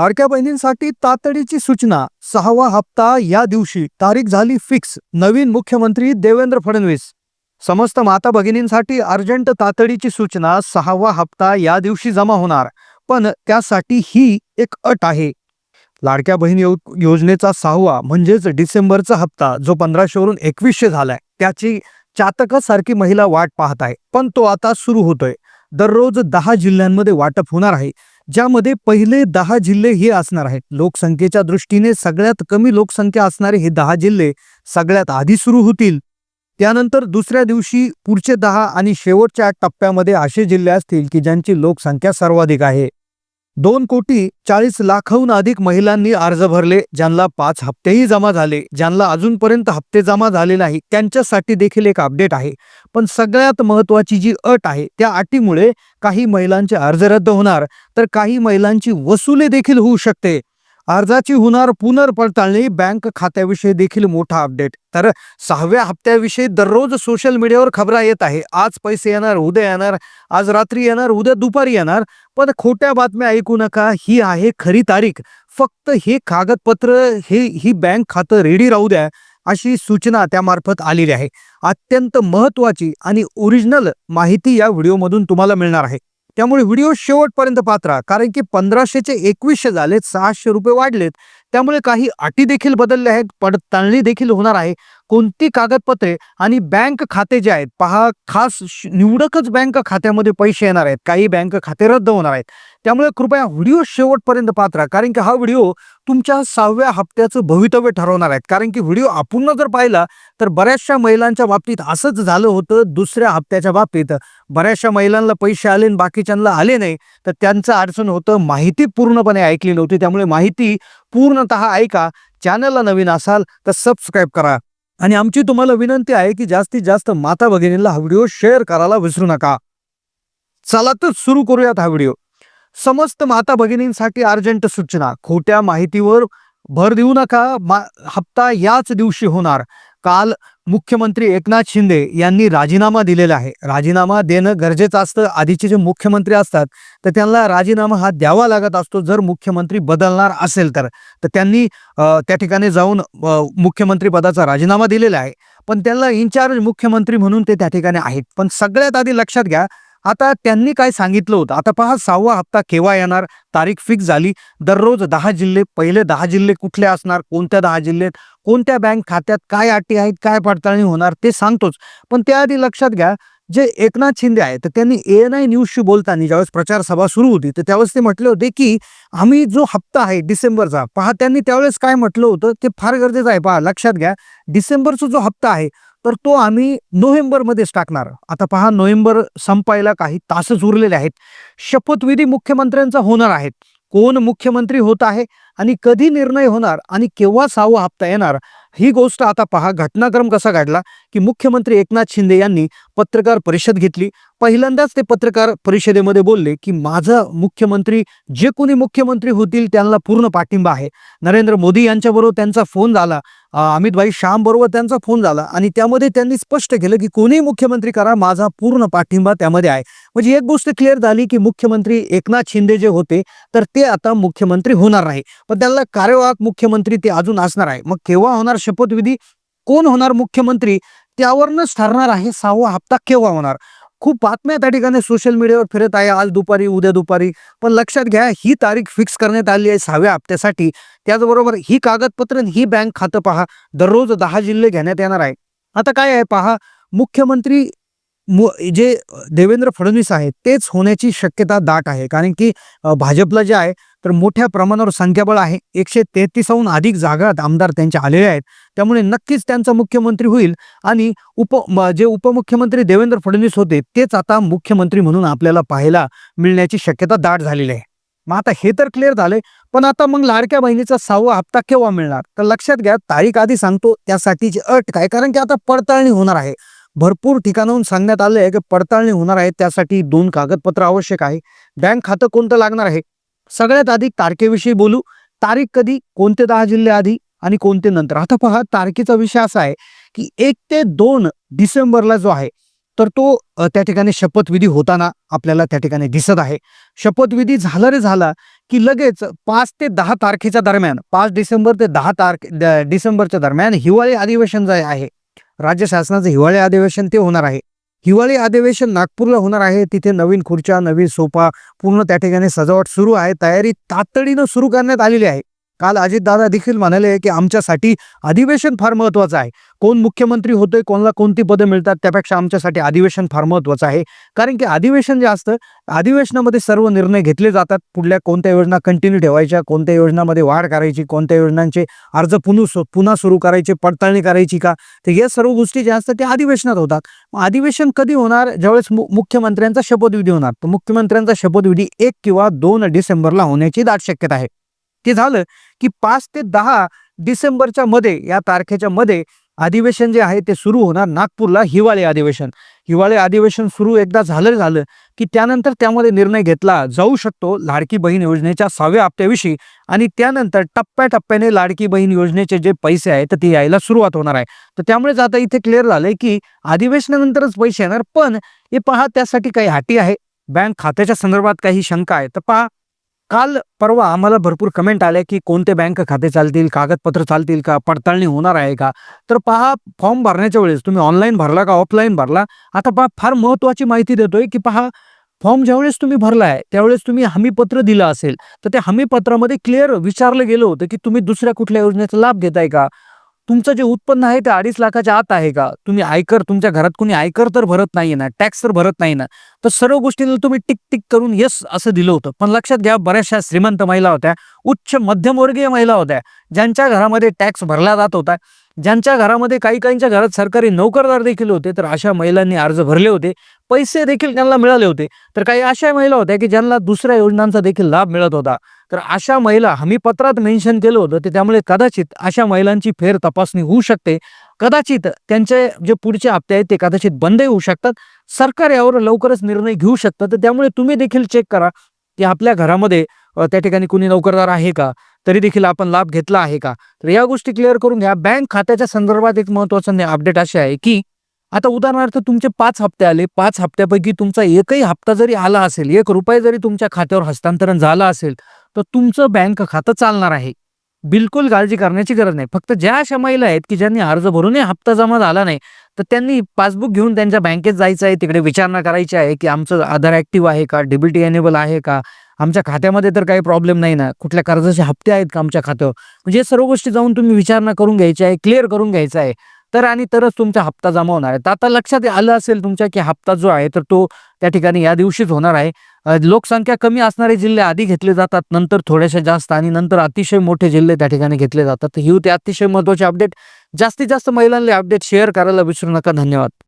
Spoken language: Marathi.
लाडक्या बहिणींसाठी तातडीची सूचना. सहावा हप्ता या दिवशी. तारीख झाली फिक्स. नवीन मुख्यमंत्री देवेंद्र फडणवीस. समस्त माता भगिनींसाठी अर्जंट तातडीची सूचना. सहावा हप्ता या दिवशी जमा होणार. पण त्यासाठी ही एक अट आहे. लाडक्या बहीण यो योजनेचा सहावा म्हणजेच डिसेंबरचा हप्ता जो पंधराशेवरून एकवीसशे झालाय. त्याची चातकासारखी महिला वाट पाहत आहे. पण तो आता सुरू होतोय. दररोज दहा जिल्ह्यांमध्ये वाटप होणार आहे. ज्यामध्ये पहिले दहा जिल्हे हे असणार आहेत. लोकसंख्येच्या दृष्टीने सगळ्यात कमी लोकसंख्या असणारे हे दहा जिल्हे सगळ्यात आधी सुरू होतील. त्यानंतर दुसऱ्या दिवशी पुढचे दहा आणि शेवटच्या टप्प्यामध्ये असे जिल्हे असतील की ज्यांची लोकसंख्या सर्वाधिक आहे. दोन कोटी चाळीस लाखाहून अधिक महिलांनी अर्ज भरले ज्यांना पाच हप्तेही जमा झाले ज्यांना अजूनपर्यंत हप्ते जमा झाले नाही त्यांच्यासाठी देखील एक अपडेट आहे. पण सगळ्यात महत्वाची जी अट आहे त्या अटीमुळे काही महिलांचे अर्ज रद्द होणार तर काही महिलांची वसुली देखील होऊ शकते. अर्जाची होणार पुनर्पडताळणी बँक खात्याविषयी देखील मोठा अपडेट. तर सहाव्या हप्त्याविषयी दररोज सोशल मीडियावर खबरा येत आहे. आज पैसे येणार उद्या येणार आज रात्री येणार उद्या दुपारी येणार. पण खोट्या बातम्या ऐकू नका. ही आहे खरी तारीख. फक्त हे कागदपत्र हे ही बँक खातं रेडी राहू द्या अशी सूचना त्यामार्फत आलेली आहे. अत्यंत महत्वाची आणि ओरिजिनल माहिती या व्हिडिओमधून तुम्हाला मिळणार आहे. त्यामुळे व्हिडिओ शेवटपर्यंत पात्रा कारण की पंधराशेचे एकवीसशे झालेत सहाशे रुपये वाढलेत. त्यामुळे काही अटी देखील बदलल्या आहेत पडताळणी देखील होणार आहे. कोणती कागदपत्रे आणि बँक खाते जे आहेत पहा खास श- निवडकच बँक खात्यामध्ये पैसे येणार आहेत. काही बँक खाते रद्द होणार आहेत. त्यामुळे कृपया व्हिडिओ शेवटपर्यंत पात्रा कारण की हा व्हिडिओ तुमच्या सहाव्या हप्त्याचं भवितव्य ठरवणार आहेत. कारण की व्हिडिओ आपण जर पाहिला तर बऱ्याचशा महिलांच्या बाबतीत असंच झालं होतं दुसऱ्या हप्त्याच्या बाबतीत. बऱ्याचशा महिलांना पैसे आले आणि बाकीच्यांना आले नाही. तर त्यांचं अडचण होतं माहिती पूर्णपणे ऐकली नव्हती. त्यामुळे माहिती पूर्णतः ऐका. चॅनलला नवीन असाल तर सबस्क्राईब करा. आणि आमची तुम्हाला विनंती आहे की जास्तीत जास्त माता भगिनींना हा व्हिडिओ शेअर करायला विसरू नका. चला तर सुरू करूयात हा व्हिडिओ. समस्त माता भगिनींसाठी अर्जंट सूचना. खोट्या माहितीवर भर देऊ नका. मा हप्ता याच दिवशी होणार. काल मुख्यमंत्री एकनाथ शिंदे यांनी राजीनामा दिलेला आहे. राजीनामा देणं गरजेचं असतं. आधीचे जे मुख्यमंत्री असतात तर त्यांना राजीनामा हा द्यावा लागत असतो जर मुख्यमंत्री बदलणार असेल तर. तर त्यांनी त्या ठिकाणी जाऊन मुख्यमंत्री पदाचा राजीनामा दिलेला आहे. पण त्यांना इन्चार्ज मुख्यमंत्री म्हणून ते त्या ठिकाणी आहेत. पण सगळ्यात आधी लक्षात घ्या आता त्यांनी काय सांगितलं होतं? आता पहा सहावा हप्ता केव्हा येणार? तारीख फिक्स झाली. दररोज दहा जिल्हे पहिले दहा जिल्हे कुठले असणार? कोणत्या दहा जिल्ह्यात? कोणत्या बँक खात्यात काय अटी आहेत? काय पडताळणी होणार? ते सांगतोच. पण त्याआधी लक्षात घ्या जे एकनाथ शिंदे आहेत तर त्यांनी ए एन आय न्यूजशी बोलताना ज्यावेळेस प्रचार सभा सुरू होती तर त्यावेळेस ते म्हटले होते की आम्ही जो हप्ता आहे डिसेंबरचा पहा त्यांनी त्यावेळेस काय म्हटलं होतं? ते फार गरजेचं आहे पहा लक्षात घ्या. डिसेंबरचा जो हप्ता आहे तर तो आम्ही नोव्हेंबरमध्येच टाकणार. आता पहा नोव्हेंबर संपायला काही तासच उरलेले आहेत. शपथविधी मुख्यमंत्र्यांचा होणार आहेत. कोण मुख्यमंत्री होत आहे? आणि कधी निर्णय होणार आणि केव्हा सहावा हप्ता येणार ही गोष्ट आता पहा घटनाक्रम कसा घडला की मुख्यमंत्री एकनाथ शिंदे यांनी पत्रकार परिषद घेतली. पहिल्यांदाच ते पत्रकार परिषदेमध्ये बोलले की माझा मुख्यमंत्री जे कोणी मुख्यमंत्री होतील त्यांना पूर्ण पाठिंबा आहे. नरेंद्र मोदी यांच्याबरोबर त्यांचा फोन झाला अमितभाई शाम बरोबर त्यांचा फोन झाला आणि त्यामध्ये त्यांनी स्पष्ट केलं की कोणीही मुख्यमंत्री करा माझा पूर्ण पाठिंबा त्यामध्ये आहे. म्हणजे एक गोष्ट क्लिअर झाली की मुख्यमंत्री एकनाथ शिंदे जे होते तर ते आता मुख्यमंत्री होणार नाही. पण त्यांना कार्यवाहक मुख्यमंत्री ते अजून असणार आहे. मग केव्हा होणार शपथविधी? कोण होणार मुख्यमंत्री? त्यावरनच ठरणार आहे सहावा हप्ता केव्हा होणार? खूप बातम्या त्या ठिकाणी सोशल मीडियावर फिरत आहे. आज दुपारी उद्या दुपारी. पण लक्षात घ्या ही तारीख फिक्स करण्यात आली आहे सहाव्या हप्त्यासाठी. त्याचबरोबर ही कागदपत्र ही बँक खातं पहा. दररोज दहा जिल्हे घेण्यात येणार आहे. आता काय आहे पहा मुख्यमंत्री जे देवेंद्र फडणवीस आहेत तेच होण्याची शक्यता दाट आहे. कारण की भाजपला जे आहे तर मोठ्या प्रमाणावर संख्याबळ आहे. एकशे तेहतीसहून अधिक जागा आमदार त्यांच्या आलेले आहेत. त्यामुळे नक्कीच त्यांचा मुख्यमंत्री होईल. आणि उप जे उपमुख्यमंत्री देवेंद्र फडणवीस होते तेच आता मुख्यमंत्री म्हणून आपल्याला पाहायला मिळण्याची शक्यता दाट झालेली आहे. मग आता हे तर क्लिअर झालंय. पण आता मग लाडक्या बहिणीचा सहावा हप्ता केव्हा मिळणार? तर लक्षात घ्या तारीख आधी सांगतो त्यासाठीची अट काय? कारण की आता पडताळणी होणार आहे. भरपूर ठिकाणाहून सांगण्यात आलं आहे की पडताळणी होणार आहे. त्यासाठी दोन कागदपत्र आवश्यक आहे. बँक खातं कोणतं लागणार आहे? सगळ्यात आधी तारखेविषयी बोलू. तारीख कधी? कोणते दहा जिल्हे आधी? आणि कोणते नंतर? आता पहा तारखेचा विषय असा आहे की एक ते दोन डिसेंबरला जो आहे तर तो त्या ठिकाणी शपथविधी होताना आपल्याला त्या ठिकाणी दिसत आहे. शपथविधी झाला रे झाला की लगेच पाच ते दहा तारखेच्या दरम्यान पाच डिसेंबर ते दहा तारखे डिसेंबरच्या दरम्यान हिवाळी अधिवेशन जे आहे राज्य शासनाचं हिवाळी अधिवेशन ते होणार आहे. हिवाळी अधिवेशन नागपूरला होणार आहे. तिथे नवीन खुर्च्या नवीन सोफा पूर्ण त्या ठिकाणी सजावट सुरू आहे. तयारी तातडीनं सुरू करण्यात आलेली आहे. काल अजितदादा देखील म्हणाले की आमच्यासाठी अधिवेशन फार महत्वाचं आहे. कोण मुख्यमंत्री होतोय कोणाला कोणती पदं मिळतात त्यापेक्षा आमच्यासाठी अधिवेशन फार महत्वाचं आहे. कारण की अधिवेशन जे असतं अधिवेशनामध्ये सर्व निर्णय घेतले जातात. पुढल्या कोणत्या योजना कंटिन्यू ठेवायच्या कोणत्या योजनामध्ये वाढ करायची कोणत्या योजनांचे अर्ज पुन्हा पुन्हा सुरू करायचे पडताळणी करायची का? तर या सर्व गोष्टी ज्या असतात त्या अधिवेशनात होतात. मग अधिवेशन कधी होणार? ज्यावेळेस मु- मुख्यमंत्र्यांचा शपथविधी होणार. तर मुख्यमंत्र्यांचा शपथविधी एक किंवा दोन डिसेंबरला होण्याची दाट शक्यता आहे. ते झालं की पाच ते दहा डिसेंबरच्या मध्ये या तारखेच्या मध्ये अधिवेशन जे आहे ते सुरू होणार नागपूरला हिवाळी अधिवेशन. हिवाळी अधिवेशन सुरू एकदा झालं झालं की त्यानंतर त्यामध्ये निर्णय घेतला जाऊ शकतो लाडकी बहीण योजनेच्या सहाव्या हप्त्याविषयी आणि त्यानंतर टप्प्याटप्प्याने लाडकी बहीण योजनेचे जे पैसे आहेत तर ते यायला सुरुवात होणार आहे. तर त्यामुळेच आता इथे क्लिअर झालंय की अधिवेशनानंतरच पैसे येणार पण हे पहा त्यासाठी काही हाटी आहे. बँक खात्याच्या संदर्भात काही शंका आहे. तर पहा काल परवा आम्हाला भरपूर कमेंट आले की कोणते बँक खाते चालतील कागदपत्र चालतील का पडताळणी होणार आहे का? तर पहा फॉर्म भरण्याच्या वेळेस तुम्ही ऑनलाईन भरला का ऑफलाईन भरला? आता पहा फार महत्वाची माहिती देतोय की पहा फॉर्म ज्यावेळेस तुम्ही भरला आहे त्यावेळेस तुम्ही हमीपत्र दिलं असेल तर त्या हमीपत्रामध्ये क्लिअर विचारलं गेलं होतं की तुम्ही दुसऱ्या कुठल्या योजनेचा लाभ घेताय का? तुमचं जे उत्पन्न आहे ते अडीच लाखाच्या आत आहे का? तुम्ही आयकर तुमच्या घरात कोणी आयकर तर भरत नाही ना टॅक्स तर भरत नाही ना. तर सर्व गोष्टींना तुम्ही टिक टिक करून येस असं दिलं होतं. पण लक्षात घ्या बऱ्याचशा श्रीमंत महिला होत्या उच्च मध्यमवर्गीय महिला होत्या ज्यांच्या घरामध्ये टॅक्स भरला जात होता. ज्यांच्या घरामध्ये काही काहींच्या घरात सरकारी नोकरदार देखील होते तर अशा महिलांनी अर्ज भरले होते. पैसे देखील त्यांना मिळाले होते. तर काही अशा महिला होत्या की ज्यांना दुसऱ्या योजनांचा देखील लाभ मिळत होता. तर अशा महिला हमीपत्रात मेन्शन केलं होतं ते त्यामुळे कदाचित अशा महिलांची फेर तपासणी होऊ शकते. कदाचित त्यांचे जे पुढचे हप्ते आहेत ते कदाचित बंदही होऊ शकतात. सरकार यावर लवकरच निर्णय घेऊ शकतं. तर त्यामुळे तुम्ही देखील चेक करा की आपल्या घरामध्ये त्या ठिकाणी कुणी नोकरदार आहे का? तरी देखील आपण लाभ घेतला आहे का? तर या गोष्टी क्लिअर करून घ्या. बँक खात्याच्या संदर्भात एक महत्वाचं अपडेट असे आहे की आता उदाहरणार्थ तुमचे पाच हप्ते आले. पाच हप्त्यापैकी तुमचा एकही हप्ता जरी आला असेल एक रुपये जरी तुमच्या खात्यावर हस्तांतरण झालं असेल तर तुमचं बँक खातं चालणार आहे. बिलकुल काळजी करण्याची गरज नाही. फक्त ज्या अशा महिला आहेत की ज्यांनी अर्ज भरूनही हप्ता जमा झाला नाही तर त्यांनी पासबुक घेऊन त्यांच्या बँकेत जायचं आहे तिकडे विचारणा करायची आहे की आमचं आधार ऍक्टिव्ह आहे का डिबिटी एनेबल आहे का आमच्या खात्यामध्ये तर काही प्रॉब्लेम नाही ना कुठल्या कर्जाचे हप्ते आहेत का आमच्या खात्यावर? म्हणजे सर्व गोष्टी जाऊन तुम्ही विचारणा करून घ्यायची आहे क्लिअर करून घ्यायचं आहे. तर आणि तरच तुमचा हप्ता जमा होणार आहे. तर आता लक्षात आलं असेल तुमच्या की हप्ता जो आहे तर तो त्या ठिकाणी या दिवशीच होणार आहे. लोकसंख्या कमी असणारे जिल्हे आधी घेतले जातात नंतर थोड्याशा जास्त आणि नंतर अतिशय मोठे जिल्हे त्या ठिकाणी घेतले जातात. तर ही होते अतिशय महत्त्वाचे अपडेट जास्तीत जास्त महिलांना अपडेट शेअर करायला विसरू नका. धन्यवाद.